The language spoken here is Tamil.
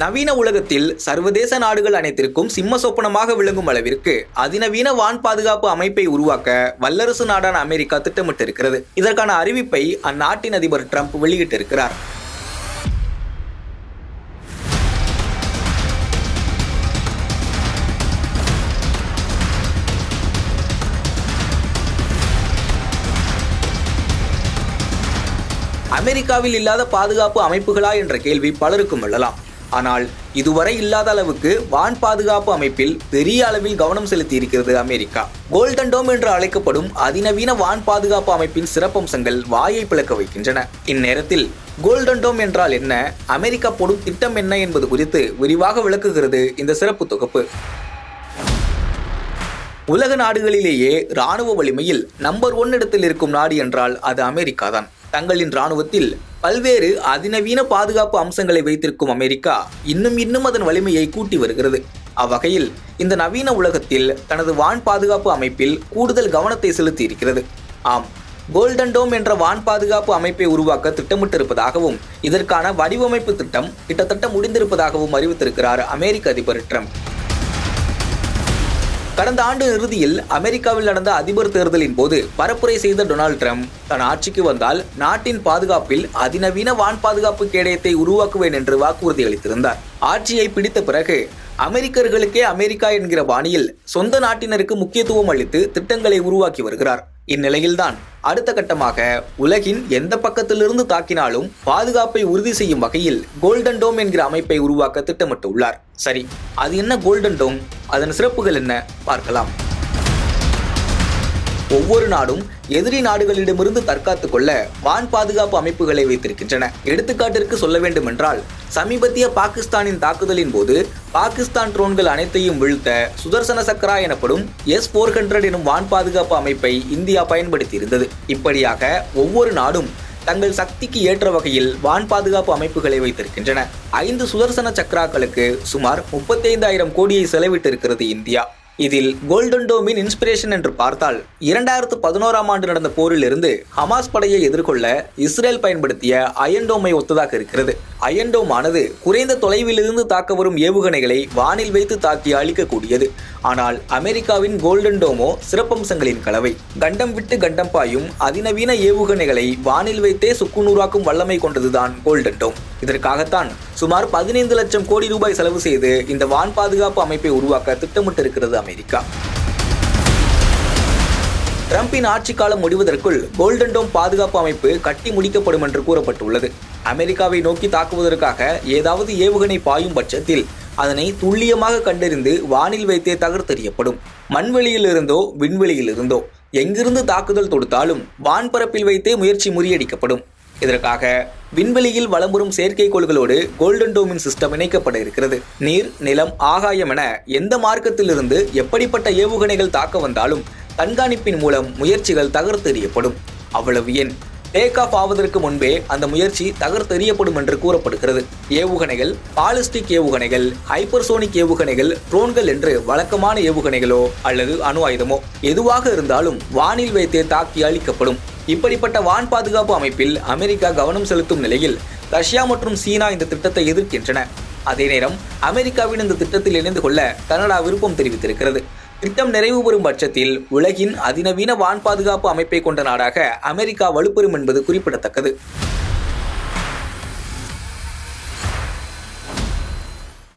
நவீன உலகத்தில் சர்வதேச நாடுகள் அனைத்திற்கும் சிம்ம சொப்பனமாக விளங்கும் அளவிற்கு அதிநவீன வான் பாதுகாப்பு அமைப்பை உருவாக்க வல்லரசு நாடான அமெரிக்கா திட்டமிட்டிருக்கிறது. இதற்கான அறிவிப்பை அந்நாட்டின் அதிபர் ட்ரம்ப் வெளியிட்டிருக்கிறார். அமெரிக்காவில் இல்லாத பாதுகாப்பு அமைப்புகளா என்ற கேள்வி பலருக்கும் எழலாம். ஆனால் இதுவரை இல்லாத அளவுக்கு வான் பாதுகாப்பு அமைப்பில் பெரிய அளவில் கவனம் செலுத்தி இருக்கிறது அமெரிக்கா. கோல்டன் டோம் என்று அழைக்கப்படும் அதிநவீன வான் பாதுகாப்பு அமைப்பின் சிறப்பம்சங்கள் வாயை பிளக்க வைக்கின்றன. இந்நேரத்தில் கோல்டன் டோம் என்றால் என்ன? அமெரிக்கா போடும் திட்டம் என்ன என்பது குறித்து விரிவாக விளக்குகிறது இந்த சிறப்பு தொகுப்பு. உலக நாடுகளிலேயே ராணுவ வலிமையில் நம்பர் ஒன் இடத்தில் இருக்கும் நாடு என்றால் அது அமெரிக்கா தான் தங்களின் ராணுவத்தில் பல்வேறு அதிநவீன பாதுகாப்பு அம்சங்களை வைத்திருக்கும் அமெரிக்கா இன்னும் இன்னும் அதன் வலிமையை கூட்டி வருகிறது. அவ்வகையில் இந்த நவீன உலகத்தில் தனது வான் பாதுகாப்பு அமைப்பில் கூடுதல் கவனத்தை செலுத்தி இருக்கிறது ஆம் கோல்டன் டோம் என்ற வான் பாதுகாப்பு அமைப்பை உருவாக்க திட்டமிட்டிருப்பதாகவும் இதற்கான வடிவமைப்பு திட்டம் கிட்டத்தட்ட முடிந்திருப்பதாகவும் அறிவித்திருக்கிறார் அமெரிக்க அதிபர் ட்ரம்ப். கடந்த ஆண்டு இறுதியில் அமெரிக்காவில் நடந்த அதிபர் தேர்தலின் போது பரப்புரை செய்த டொனால்ட் ட்ரம்ப் தன் ஆட்சிக்கு வந்தால் நாட்டின் பாதுகாப்பில் அதிநவீன வான் பாதுகாப்பு கேடயத்தை உருவாக்குவேன் என்று வாக்குறுதி அளித்திருந்தார். ஆட்சியை பிடித்த பிறகு அமெரிக்கர்களுக்கே அமெரிக்கா என்கிற பாணியில் சொந்த நாட்டினருக்கு முக்கியத்துவம் அளித்து திட்டங்களை உருவாக்கி வருகிறார். இந்நிலையில்தான் அடுத்த கட்டமாக உலகின் எந்த பக்கத்திலிருந்து தாக்கினாலும் பாதுகாப்பை உறுதி செய்யும் வகையில் கோல்டன் டோம் என்கிற அமைப்பை உருவாக்க திட்டமிட்டுள்ளார். சரி அது என்ன கோல்டன் டோம் அதன் சிறப்புகள் என்ன? பார்க்கலாம். ஒவ்வொரு நாடும் எதிரி நாடுகளிடமிருந்து தற்காத்துக் கொள்ள வான் பாதுகாப்பு அமைப்புகளை வைத்திருக்கின்றன. எடுத்துக்காட்டிற்கு சொல்ல வேண்டுமென்றால் சமீபத்திய பாகிஸ்தானின் தாக்குதலின் போது பாகிஸ்தான் ட்ரோன்கள் அனைத்தையும் வீழ்த்த சுதர்சன சக்கரா எனப்படும் எஸ் போர் ஹண்ட்ரட் எனும் வான் பாதுகாப்பு அமைப்பை இந்தியா பயன்படுத்தியிருந்தது. இப்படியாக ஒவ்வொரு நாடும் தங்கள் சக்திக்கு ஏற்ற வகையில் வான் பாதுகாப்பு அமைப்புகளை வைத்திருக்கின்றன. ஐந்து சுதர்சன சக்கராக்களுக்கு சுமார் முப்பத்தைந்தாயிரம் கோடியை செலவிட்டிருக்கிறது இந்தியா. இதில் கோல்டன் டோமின் இன்ஸ்பிரேஷன் என்று பார்த்தால் இரண்டாயிரத்து பதினோராம் ஆண்டு நடந்த போரிலிருந்து ஹமாஸ் படையை எதிர்கொள்ள இஸ்ரேல் பயன்படுத்திய அயன்டோமை ஒத்ததாக இருக்கிறது. அயன்டோம் ஆனது குறைந்த தொலைவிலிருந்து தாக்க வரும் ஏவுகணைகளை வானில் வைத்து தாக்கி அழிக்கக்கூடியது. ஆனால் அமெரிக்காவின் கோல்டன் டோமோ சிறப்பம்சங்களின் கலவை. கண்டம் விட்டு கண்டம் பாயும் அதிநவீன ஏவுகணைகளை வானில் வைத்தே சுக்குநூறாக்கும் வல்லமை கொண்டதுதான் கோல்டன் டோம். இதற்காகத்தான் சுமார் பதினைந்து லட்சம் கோடி ரூபாய் செலவு செய்து இந்த வான் பாதுகாப்பு அமைப்பை உருவாக்க திட்டமிட்டிருக்கிறது அமெரிக்கா. ட்ரம்பின் ஆட்சி காலம் முடிவதற்குள் கோல்டன் டோம் பாதுகாப்பு அமைப்பு கட்டி முடிக்கப்படும் என்று கூறப்பட்டுள்ளது. அமெரிக்காவை நோக்கி தாக்குவதற்காக ஏதாவது ஏவுகணை பாயும் பட்சத்தில் அதனை துல்லியமாக கண்டறிந்து வானில் வைத்தே தகர்த்தெறியப்படும். மண்வெளியிலிருந்தோ விண்வெளியிலிருந்தோ எங்கிருந்து தாக்குதல் தொடுத்தாலும் வான்பரப்பில் வைத்தே முயற்சி முறியடிக்கப்படும். இதற்காக விண்வெளியில் வளம் வரும் செயற்கைக்கோள்களோடு கோல்டன் டோமின் சிஸ்டம் இணைக்கப்பட இருக்கிறது. நீர் நிலம் ஆகாயம் என எந்த மார்க்கத்திலிருந்து எப்படிப்பட்ட ஏவுகணைகள் தாக்க வந்தாலும் கண்காணிப்பின் மூலம் முயற்சிகள் தகர்த்தெறியப்படும். அவ்வளவு ஏன்? டேக் ஆஃப் ஆவதற்கு முன்பே அந்த முயற்சி தகர்த்தெறியப்படும் என்று கூறப்படுகிறது. ஏவுகணைகள் பாலிஸ்டிக் ஏவுகணைகள் ஹைப்பர்சோனிக் ஏவுகணைகள் ட்ரோன்கள் என்று வழக்கமான ஏவுகணைகளோ அல்லது அணு ஆயுதமோ எதுவாக இருந்தாலும் வானில் வைத்தே தாக்கி அளிக்கப்படும் இப்படிப்பட்ட வான் பாதுகாப்பு அமைப்பில் அமெரிக்கா கவனம் செலுத்தும் நிலையில் ரஷ்யா மற்றும் சீனா இந்த திட்டத்தை எதிர்க்கின்றன. அதே நேரம் அமெரிக்காவின் இந்த திட்டத்தில் இணைந்து கொள்ள கனடா விருப்பம் தெரிவித்திருக்கிறது. திட்டம் நிறைவு பெறும் பட்சத்தில் உலகின் அதிநவீன வான் பாதுகாப்பு அமைப்பை கொண்ட நாடாக அமெரிக்கா வலுப்பெறும் என்பது குறிப்பிடத்தக்கது.